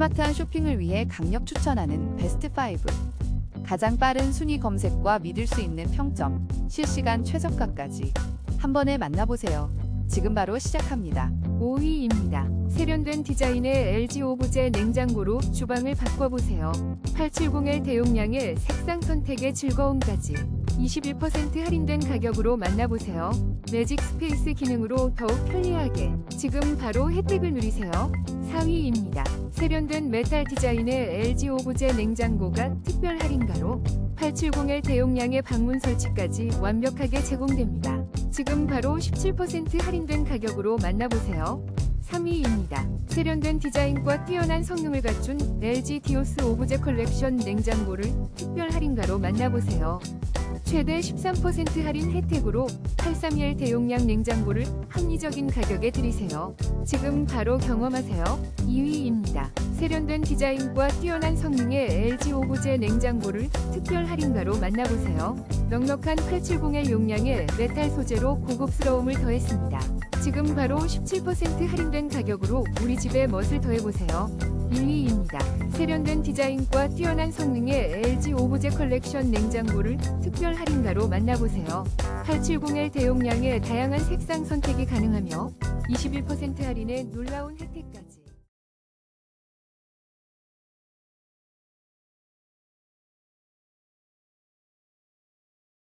스마트한 쇼핑을 위해 강력 추천하는 베스트 5. 가장 빠른 순위 검색과 믿을 수 있는 평점, 실시간 최저가까지 한 번에 만나보세요. 지금 바로 시작합니다. 5위입니다. 세련된 디자인의 LG 오브제 냉장고로 주방을 바꿔보세요. 870L 대용량의 색상 선택의 즐거움까지 21% 할인된 가격으로 만나보세요. 매직 스페이스 기능으로 더욱 편리하게 지금 바로 혜택을 누리세요. 4위입니다. 세련된 메탈 디자인의 LG 오브제 냉장고가 특별 할인가로 870L 대용량의 방문 설치까지 완벽하게 제공됩니다. 지금 바로 17% 할인된 가격으로 만나보세요. 3위입니다. 세련된 디자인과 뛰어난 성능을 갖춘 LG 디오스 오브제 컬렉션 냉장고를 특별 할인가로 만나보세요. 최대 13% 할인 혜택으로 831 대용량 냉장고를 합리적인 가격에 드리세요. 지금 바로 경험하세요. 2위입니다. 세련된 디자인과 뛰어난 성능의 LG 오브제 냉장고를 특별 할인가로 만나보세요. 넉넉한 870L 용량의 메탈 소재로 고급스러움을 더했습니다. 지금 바로 17% 할인된 가격으로 우리 집의 멋을 더해보세요. 1위입니다. 세련된 디자인과 뛰어난 성능의 LG 오브제 컬렉션 냉장고를 특별 할인가로 만나보세요. 870L 대용량의 다양한 색상 선택이 가능하며 21% 할인의 놀라운 혜택까지